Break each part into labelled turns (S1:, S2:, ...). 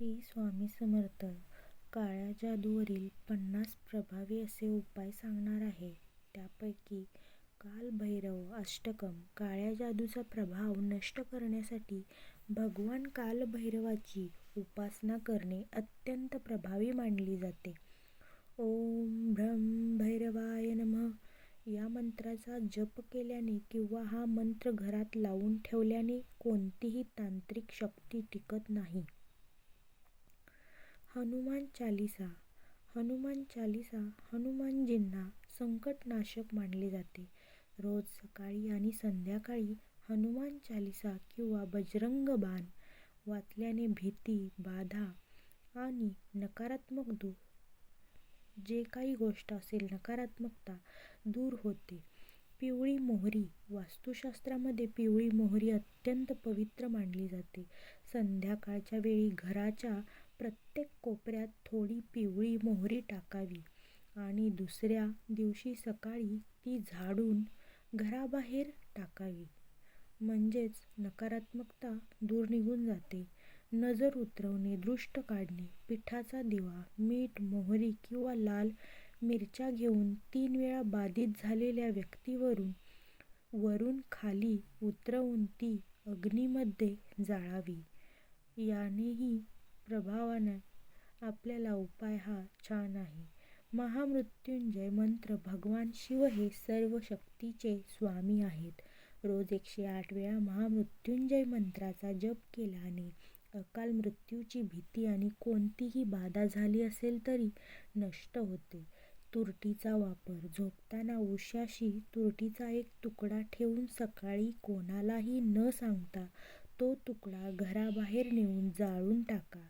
S1: श्री स्वामी समर्थ काळ्या जादूवरील पन्नास प्रभावी असे उपाय सांगणार आहे. त्यापैकी कालभैरव अष्टकम काळ्या जादूचा प्रभाव नष्ट करण्यासाठी भगवान कालभैरवाची उपासना करणे अत्यंत प्रभावी मानली जाते. ओम भ्रम भैरवाय नम या मंत्राचा जप केल्याने किंवा हा मंत्र घरात लावून ठेवल्याने कोणतीही तांत्रिक शक्ती टिकत नाही. हनुमान चालिसा हनुमान चालिसा हनुमानजींना संकटनाशक मानले जाते. रोज सकाळी आणि संध्याकाळी हनुमान चालिसा किंवा बजरंग बाण वाचल्याने भीती, बाधा आणि नकारात्मक दूर जे काही गोष्ट असेल नकारात्मकता दूर होते. पिवळी मोहरी वास्तुशास्त्रामध्ये पिवळी मोहरी अत्यंत पवित्र मानली जाते. संध्याकाळच्या वेळी घराच्या प्रत्येक कोपऱ्यात थोडी पिवळी मोहरी टाकावी आणि दुसऱ्या दिवशी सकाळी ती झाडून घराबाहेर टाकावी. म्हणजेच नकारात्मकता दूर निघून जाते. नजर उतरवणे, दृष्ट काढणे पिठाचा दिवा, मीठ, मोहरी किंवा लाल मिरच्या घेऊन तीन वेळा बाधित झालेल्या व्यक्तीवरून वरून खाली उतरवून ती अग्नीमध्ये जाळावी. यानेही प्रभावाने आपल्याला उपाय हा छान आहे. महामृत्युंजय मंत्र भगवान शिव हे सर्व शक्तीचे स्वामी आहेत. रोज एकशे आठ वेळा महामृत्युंजय मंत्राचा जप केल्याने अकाल मृत्यूची भीती आणि कोणतीही बाधा झाली असेल तरी नष्ट होते. तुरटीचा वापर झोपताना उशाशी तुरटीचा एक तुकडा ठेवून सकाळी कोणालाही न सांगता तो तुकडा घराबाहेर नेऊन जाळून टाका.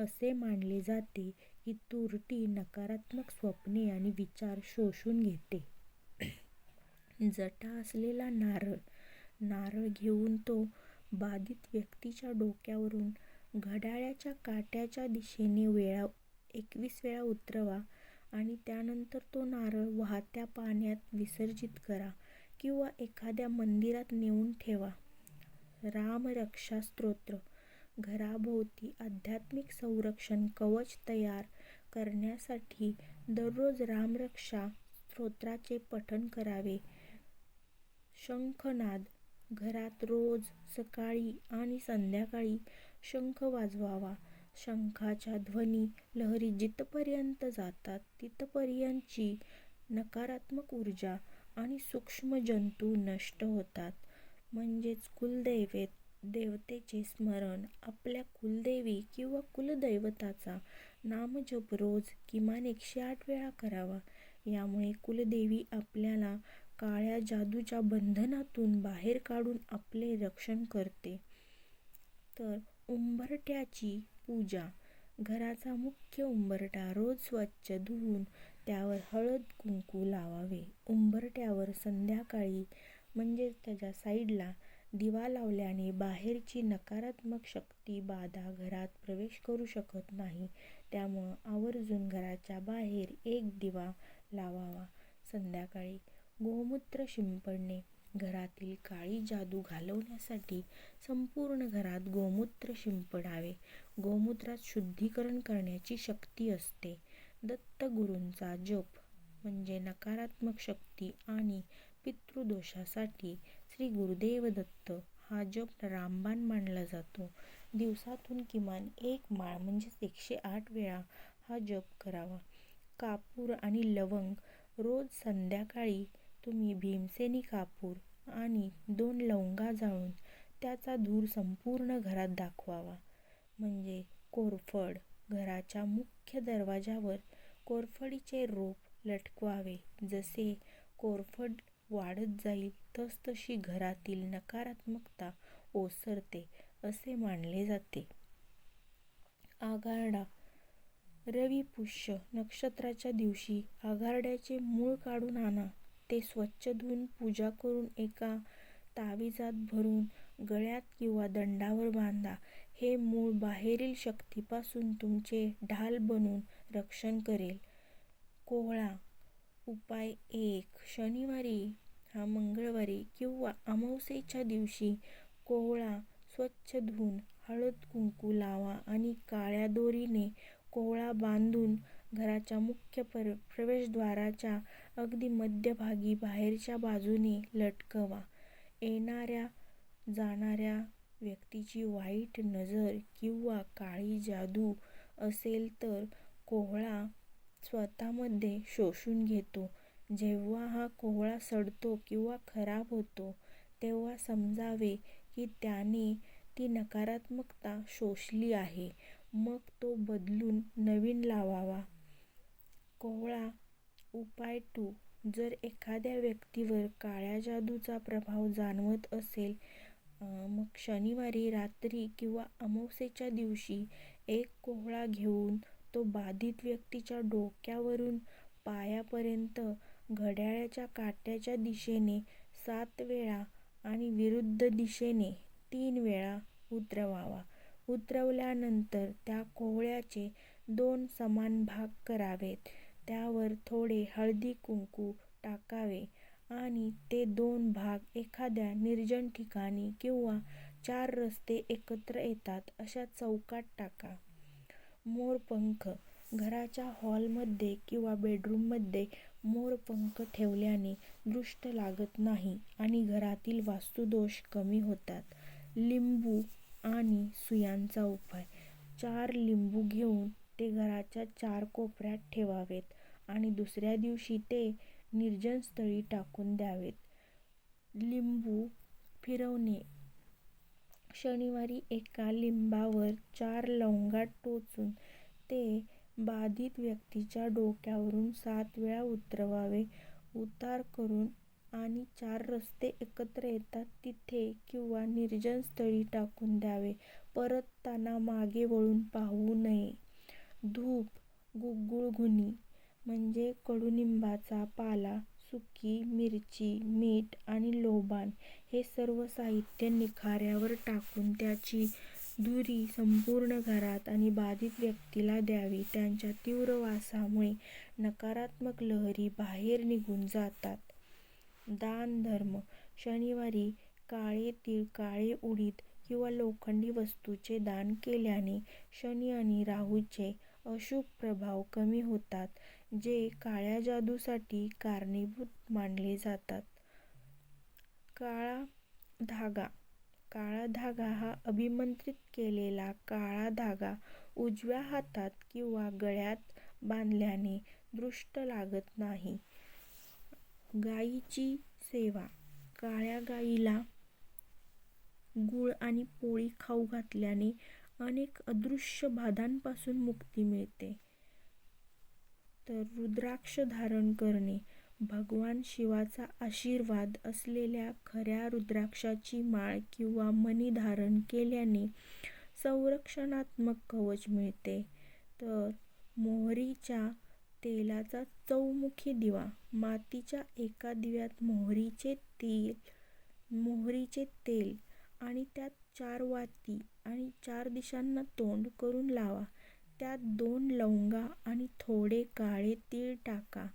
S1: असे मानले जाते की तुरटी नकारात्मक स्वप्ने आणि विचार शोषून घेते. जटा असलेला नारळ नारळ घेऊन तो बाधित व्यक्तीच्या डोक्यावरून घड्याळ्याच्या काट्याच्या दिशेने वेळा एकवीस वेळा उतरवा आणि त्यानंतर तो नारळ वाहत्या पाण्यात विसर्जित करा किंवा एखाद्या मंदिरात नेऊन ठेवा. रामरक्षा स्तोत्र घराभोवती आध्यात्मिक संरक्षण कवच तयार करण्यासाठी दररोज रामरक्षा स्तोत्राचे पठण करावे. शंखनाद घरात रोज सकाळी आणि संध्याकाळी शंख वाजवावा. शंखाच्या ध्वनी लहरी जिथपर्यंत जातात तिथपर्यंतची नकारात्मक ऊर्जा आणि सूक्ष्म जंतू नष्ट होतात. म्हणजेच देवतेचे स्मरण आपल्या कुलदेवी किंवा कुलदैवताचा नामजप रोज किमान एकशे आठ वेळा करावा. यामुळे कुलदेवी आपल्याला काळ्या जादूच्या बंधनातून बाहेर काढून आपले रक्षण करते. तर उंबरट्याची पूजा घराचा मुख्य उंबरठा रोज स्वच्छ धुवून त्यावर हळद कुंकू लावावे. उंबरट्यावर संध्याकाळी म्हणजेच त्याच्या साईडला दिवा लावल्याने बाहेरची नकारात्मक शक्ती, बाधा घरात प्रवेश करू शकत नाही. त्यामुळं आवर्जून घराच्या बाहेर एक दिवा लावावा. संध्याकाळी गोमूत्र शिंपडणे घरातील काळी जादू घालवण्यासाठी संपूर्ण घरात गोमूत्र शिंपडावे. गोमूत्रात शुद्धीकरण करण्याची शक्ती असते. दत्तगुरूंचा जप म्हणजे नकारात्मक शक्ती आणि पितृदोषासाठी श्री गुरुदेव दत्त हा जप रामबाण मानला जातो. दिवसातून किमान एक माळ म्हणजेच एकशे आठ वेळा हा जप करावा. कापूर आणि लवंग रोज संध्याकाळी तुम्ही भीमसेनी कापूर आणि दोन लवंगा जाळून त्याचा धूर संपूर्ण घरात दाखवावा. म्हणजे कोरफड घराच्या मुख्य दरवाजावर कोरफडीचे रोप लटकवावे. जसे कोरफड वाढत जाईल तसतशी घरातील नकारात्मकता ओसरते असे मानले जाते. आगारडा रवी पुष्य नक्षत्राच्या दिवशी आगारड्याचे मूळ काढून आणा. ते स्वच्छ धुवून पूजा करून एका ताविजात भरून गळ्यात किंवा दंडावर बांधा. हे मूळ बाहेरील शक्तीपासून तुमचे ढाल बनून रक्षण करेल. कोहळा उपाय एक शनिवारी, हा मंगळवारी किंवा अमावस्येच्या दिवशी कोहळा स्वच्छ धुवून हळद कुंकू लावा आणि काळ्या दोरीने कोहळा बांधून घराच्या मुख्य प्रवेशद्वाराच्या अगदी मध्यभागी बाहेरच्या बाजूने लटकवा. येणाऱ्या जाणाऱ्या व्यक्तीची वाईट नजर किंवा काळी जादू असेल तर कोहळा स्वतःमध्ये शोषून घेतो. जेव्हा हा कोहळा सडतो किंवा खराब होतो तेव्हा समजावे की त्याने ती नकारात्मकता शोषली आहे. मग तो बदलून नवीन लावावा. कोहळा उपाय टू जर एखाद्या व्यक्तीवर काळ्या जादूचा प्रभाव जाणवत असेल मग शनिवारी रात्री किंवा अमावस्येच्या दिवशी एक कोहळा घेऊन तो बाधित व्यक्तीच्या डोक्यावरून पायापर्यंत घड्याळाच्या काट्याच्या दिशेने सात वेळा आणि विरुद्ध दिशेने तीन वेळा उतरवावा. उतरवल्यानंतर त्या कोहळ्याचे दोन समान भाग करावेत. त्यावर थोडे हळदी कुंकू टाकावे आणि ते दोन भाग एखाद्या निर्जन ठिकाणी किंवा चार रस्ते एकत्र येतात अशा चौकात टाका. मोरपंख घराच्या हॉलमध्ये किंवा बेडरूममध्ये मोरपंख ठेवल्याने दृष्ट लागत नाही आणि घरातील वास्तुदोष कमी होतात. लिंबू आणि सुयांचा उपाय चार लिंबू घेऊन ते घराच्या चार कोपऱ्यात ठेवावेत आणि दुसऱ्या दिवशी ते निर्जन स्थळी टाकून द्यावेत. लिंबू फिरवणे शनिवारी एका लिंबावर चार लवंगा टोचून ते बाधित व्यक्तीच्या डोक्यावरून सात वेळा उतरवावे. उतार करून आणि चार रस्ते एकत्र येतात तिथे किंवा निर्जन स्थळी टाकून द्यावे. परतताना मागे वळून पाहू नये. धूप गुग्गुळघुनी म्हणजे कडुनिंबाचा पाला, सुकी मिरची, मीठ आणि लोबान हे सर्व साहित्य निखाऱ्यावर टाकून त्याची धुरी संपूर्ण घरात आणि बाधित व्यक्तीला द्यावी. त्यांच्या तीव्र वासामुळे नकारात्मक लहरी बाहेर निघून जातात. दान धर्म शनिवारी काळे तीळ, काळे उडीद किंवा लोखंडी वस्तूचे दान केल्याने शनी आणि राहूचे अशुभ प्रभाव कमी होतात जे काळ्या जादूसाठी कारणीभूत मानले जातात. काळा धागा काळा धागा हा अभिमंत्रित केलेला काळा धागा उजव्या हातात किंवा गळ्यात बांधल्याने दृष्ट लागत नाही. गायीची सेवा काळ्या गायीला गूळ आणि पोळी खाऊ घातल्याने अनेक अदृश्य बाधांपासून मुक्ती मिळते. तर रुद्राक्ष धारण करणे भगवान शिवाचा आशीर्वाद असलेल्या खऱ्या रुद्राक्षाची माळ किंवा मणी धारण केल्याने संरक्षणात्मक कवच मिळते. तर मोहरीच्या तेलाचा चौमुखी दिवा मातीच्या एका दिव्यात मोहरीचे तेल मोहरीचे तेल आणि त्यात चार वाती आणि चार दिशांना तोंड करून लावा. त्यात दोन लवंगा आणि थोडे काळे तीळ टाका.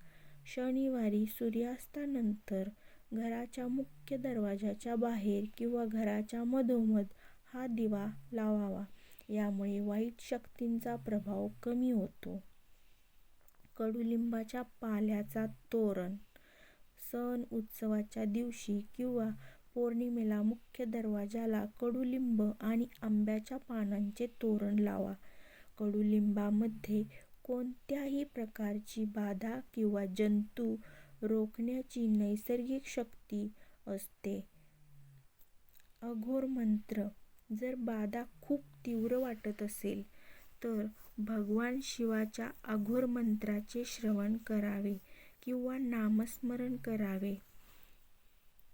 S1: शनिवारी सूर्यास्तानंतर घराच्या मुख्य दरवाजाच्या बाहेर किंवा घराच्या मधोमध हा दिवा लावावा. यामुळे वाईट शक्तींचा प्रभाव कमी होतो. कडुलिंबाच्या पाल्याचा तोरण सण उत्सवाच्या दिवशी किंवा पौर्णिमेला मुख्य दरवाजाला कडुलिंब आणि आंब्याच्या पानांचे तोरण लावा. कडुलिंबामध्ये कोणत्याही प्रकारची बाधा किंवा जंतू रोखण्याची नैसर्गिक शक्ती असते. अघोर मंत्र जर बाधा खूप तीव्र वाटत असेल तर भगवान शिवाच्या अघोर मंत्राचे श्रवण करावे किंवा नामस्मरण करावे.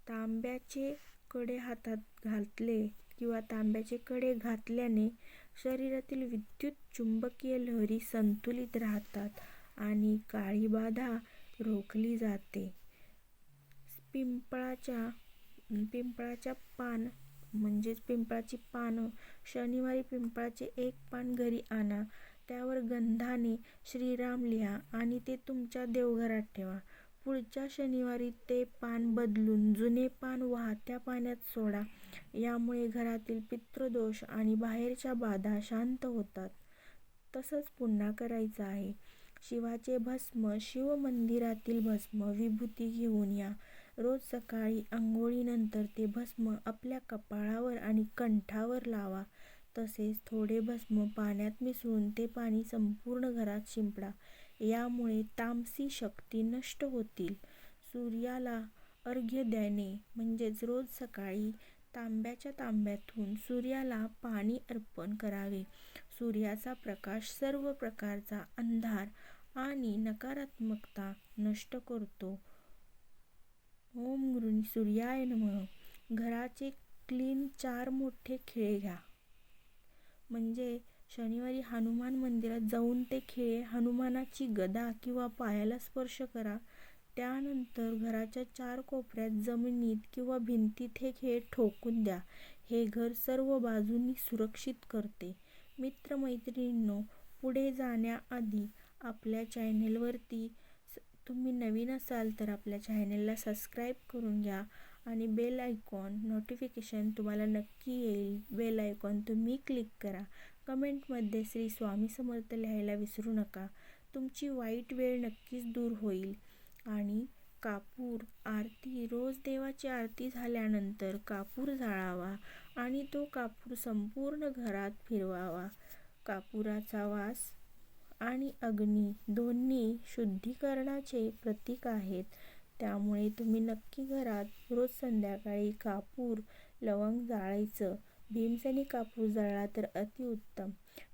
S1: तांब्याचे कडे हातात घातले किंवा तांब्याचे कडे घातल्याने शरीरातील विद्युत चुंबकीय लहरी संतुलित राहतात आणि काळी बाधा रोखली जाते. पिंपळाच्या पिंपळाच्या पान म्हणजेच पिंपळाची पानं शनिवारी पिंपळाचे एक पान घरी आणा. त्यावर गंधाने 'श्रीराम' लिहा आणि ते तुमच्या देवघरात ठेवा. पुढच्या शनिवारी ते पान बदलून जुने पान वाहत्या पाण्यात सोडा. यामुळे घरातील पितृदोष आणि बाहेरच्या बाधा शांत होतात. तसंच पुन्हा करायचं आहे. शिवाचे भस्म शिवमंदिरातील भस्म, विभूती घेऊन या. रोज सकाळी आंघोळीनंतर ते भस्म आपल्या कपाळावर आणि कंठावर लावा. तसेच थोडे भस्म पाण्यात मिसळून ते पाणी संपूर्ण घरात शिंपडा. यामुळे तामसी शक्ती नष्ट होतील. सूर्याला अर्घ्य देणे म्हणजेच रोज सकाळी तांब्याच्या तांब्यातून सूर्याला पाणी अर्पण करावे. सूर्याचा प्रकाश सर्व प्रकारचा अंधार आणि नकारात्मकता नष्ट करतो. ओम गुरुनी सूर्याय नम घराचे क्लीन चार मोठे खिळे घ्या. म्हणजे शनिवारी हनुमान मंदिरात जाऊन ते खिळे हनुमानाची गदा किंवा पायाला स्पर्श करा. त्यानंतर घराच्या चार कोपऱ्यात जमिनीत किंवा भिंतीत हे खेळ ठोकून द्या. हे घर सर्व बाजूंनी सुरक्षित करते. मित्रमैत्रिणींनो पुढे जाण्याआधी आपल्या चॅनेलवरती तुम्ही नवीन असाल तर आपल्या चॅनेलला सबस्क्राईब करून घ्या आणि बेल आयकॉन नोटिफिकेशन तुम्हाला नक्की येईल. बेल आयकॉन तुम्ही क्लिक करा. कमेंटमध्ये श्री स्वामी समर्थ लिहायला विसरू नका. तुमची वाईट वेळ नक्कीच दूर होईल. आणि कापूर आरती रोज देवाची आरती झाल्यानंतर कापूर जाळावा आणि तो कापूर संपूर्ण घरात फिरवावा. कापुराचा वास आणि अग्नी दोन्ही शुद्धीकरणाचे प्रतीक आहेत. त्यामुळे तुम्ही नक्की घरात रोज संध्याकाळी कापूर, लवंग जाळायचं. भीमसेनी कापूर जाळला तर अतिउत्तम.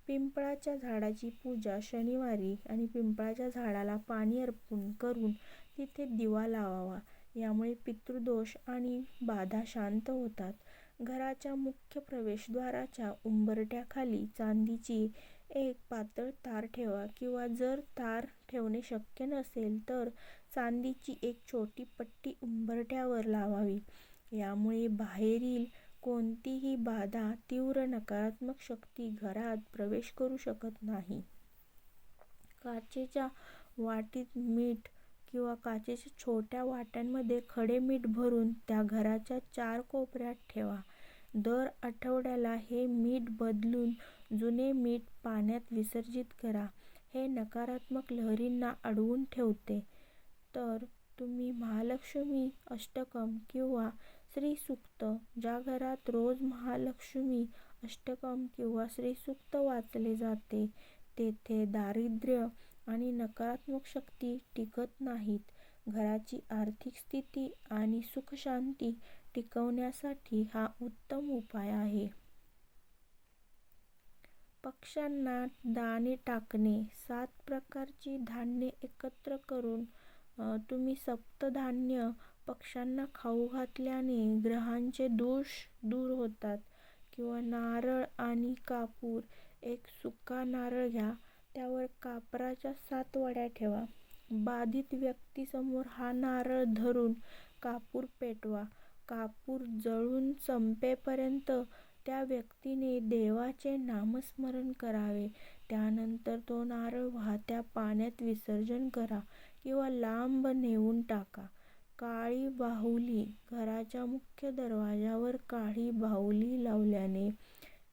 S1: पिंपळाच्या झाडाची पूजा शनिवारी आणि पिंपळाच्या झाडाला पाणी अर्पण करून तिथे दिवा लावावा. यामुळे पितृदोष आणि बाधा शांत होतात. घराच्या मुख्य प्रवेशद्वाराच्या उंबरठ्याखाली चांदीची एक पातळ तार ठेवा किंवा जर तार ठेवणे शक्य नसेल तर चांदीची एक छोटी पट्टी उंबरठ्यावर लावावी. यामुळे बाहेरील कोणतीही बाधा, तीव्र नकारात्मक शक्ती घरात प्रवेश करू शकत नाही. काचेच्या वाटीत मीठ किंवा काचेच्या छोट्या वाट्यांमध्ये खडे मीठ भरून त्या घराच्या चार कोपऱ्यात ठेवा. दर आठवड्याला हे मीठ बदलून जुने मीठ पाण्यात विसर्जित करा. हे नकारात्मक लहरींना अडवून ठेवते. तर तुम्ही महालक्ष्मी अष्टकम किंवा श्रीसूक्त ज्या घरात रोज महालक्ष्मी अष्टकम किंवा श्रीसूक्त वाचले जाते, तेथे दारिद्र्य आणि नकारात्मक शक्ती टिकत नाहीत. घराची आर्थिक स्थिती आणि सुखशांती टिकवण्यासाठी हा उत्तम उपाय आहे. पक्ष्यांना दाणे टाकणे सात प्रकारची धान्ये एकत्र करून तुम्ही सप्तधान्य पक्ष्यांना खाऊ घातल्याने ग्रहांचे दोष दूर होतात. किंवा नारळ आणि कापूर एक सुका नारळ घ्या. त्यावर कापराच्या सात वड्या ठेवा. बाधित व्यक्तीसमोर हा नारळ धरून कापूर पेटवा. कापूर जळून संपेपर्यंत त्या व्यक्तीने देवाचे नामस्मरण करावे. त्यानंतर तो नारळ वाहत्या पाण्यात विसर्जन करा किंवा लांब नेऊन टाका. काळी बाहुली घराच्या मुख्य दरवाजावर काळी बाहुली लावल्याने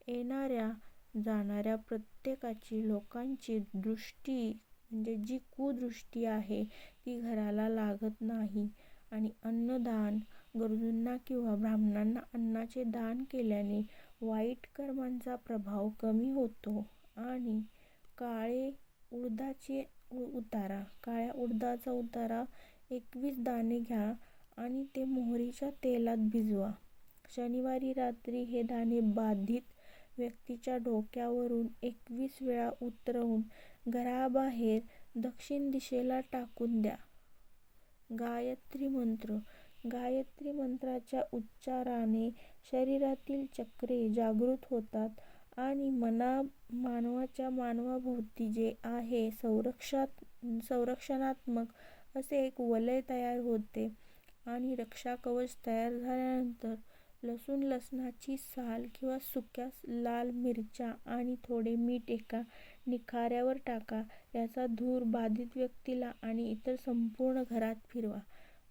S1: येणाऱ्या जाणाऱ्या प्रत्येकाची लोकांची दृष्टी म्हणजे जी कुदृष्टी आहे ती घराला लागत नाही. आणि अन्नदान गरजूंना किंवा ब्राह्मणांना अन्नाचे दान केल्याने वाईट कर्मांचा प्रभाव कमी होतो. आणि काळे उडदाचे उतारा काळ्या उडदाचा उतारा एकवीस दाणे घ्या आणि ते मोहरीच्या तेलात भिजवा. शनिवारी रात्री हे दाणे बाधित व्यक्तीच्या डोक्यावरून एकवीस वेळा उतरवून घराबाहेर दक्षिण दिशेला टाकून द्या. गायत्री मंत्र गायत्री मंत्राच्या उच्चाराने शरीरातील चक्रे जागृत होतात आणि मानवाच्या मानवाभोवती जे आहे संरक्षणात्मक असे एक वलय तयार होते आणि रक्षाकवच तयार झाल्यानंतर लसूण लसणाची साल किंवा सुक्या लाल मिरच्या आणि थोडे मीठ एका निखाऱ्यावर टाका. याचा धूर बाधित व्यक्तीला आणि इतर संपूर्ण घरात फिरवा.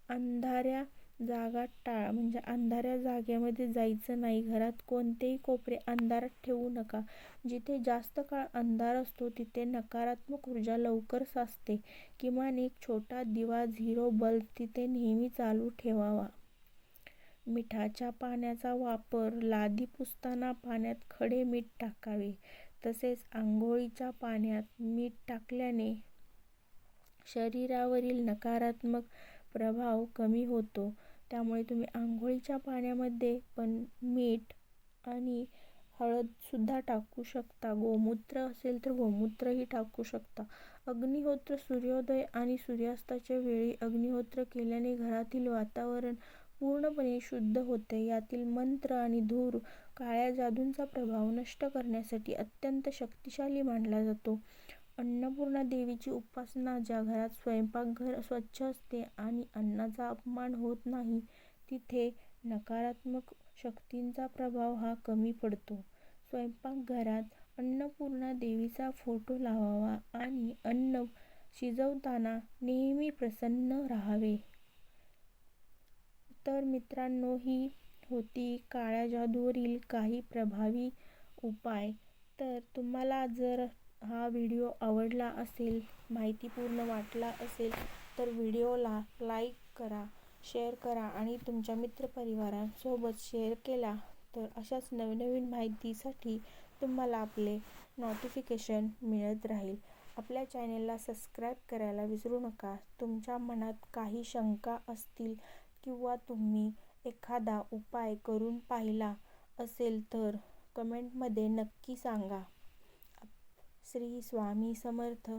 S1: अंधाऱ्या जागा टाळा म्हणजे अंधाऱ्या जागेमध्ये जायचं नाही. घरात कोणतेही कोपरे अंधारात ठेवू नका. जिथे जास्त काळ अंधार असतो तिथे नकारात्मक ऊर्जा लवकर साचते. किमान एक छोटा दिवा झिरो बल्ब तिथे नेहमी चालू ठेवावा. मिठाच्या पाण्याचा वापर लादी पुसताना पाण्यात खडे मीठ टाकावे. तसेच आंघोळीच्या पाण्यात मीठ टाकल्याने शरीरावरील नकारात्मक प्रभाव कमी होतो. त्यामुळे तुम्ही आंघोळीच्या पाण्यामध्ये पण मीठ आणि हळदसुद्धा टाकू शकता. गोमूत्र असेल तर गोमूत्रही टाकू शकता. अग्निहोत्र सूर्योदय आणि सूर्यास्ताच्या वेळी अग्निहोत्र केल्याने घरातील वातावरण पूर्णपणे शुद्ध होते. यातील मंत्र आणि धूर काळ्या जादूचा प्रभाव नष्ट करण्यासाठी अत्यंत शक्तिशाली मानला जातो. अन्नपूर्णा देवीची उपासना ज्या घरात स्वयंपाकघर स्वच्छ असते आणि अन्नाचा अपमान होत नाही तिथे नकारात्मक शक्तींचा प्रभाव हा कमी पडतो. स्वयंपाकघरात अन्नपूर्णा देवीचा फोटो लावावा आणि अन्न शिजवताना नेहमी प्रसन्न राहावे. तर मित्रांनो ही होती काळ्या जादूवरील काही प्रभावी उपाय. तर तुम्हाला जर हा व्हिडिओ आवडला असेल, माहितीपूर्ण वाटला असेल तर व्हिडिओला लाईक करा, शेअर करा आणि तुमच्या मित्रपरिवारांसोबत शेअर केला तर अशाच नवनवीन माहितीसाठी तुम्हाला आपले नोटिफिकेशन मिळत राहील. आपल्या चॅनेलला सबस्क्राईब करायला विसरू नका. तुमच्या मनात काही शंका असतील किंवा तुम्ही एखादा उपाय करून पाहिला असेल तर कमेंटमध्ये नक्की सांगा. श्री स्वामी समर्थ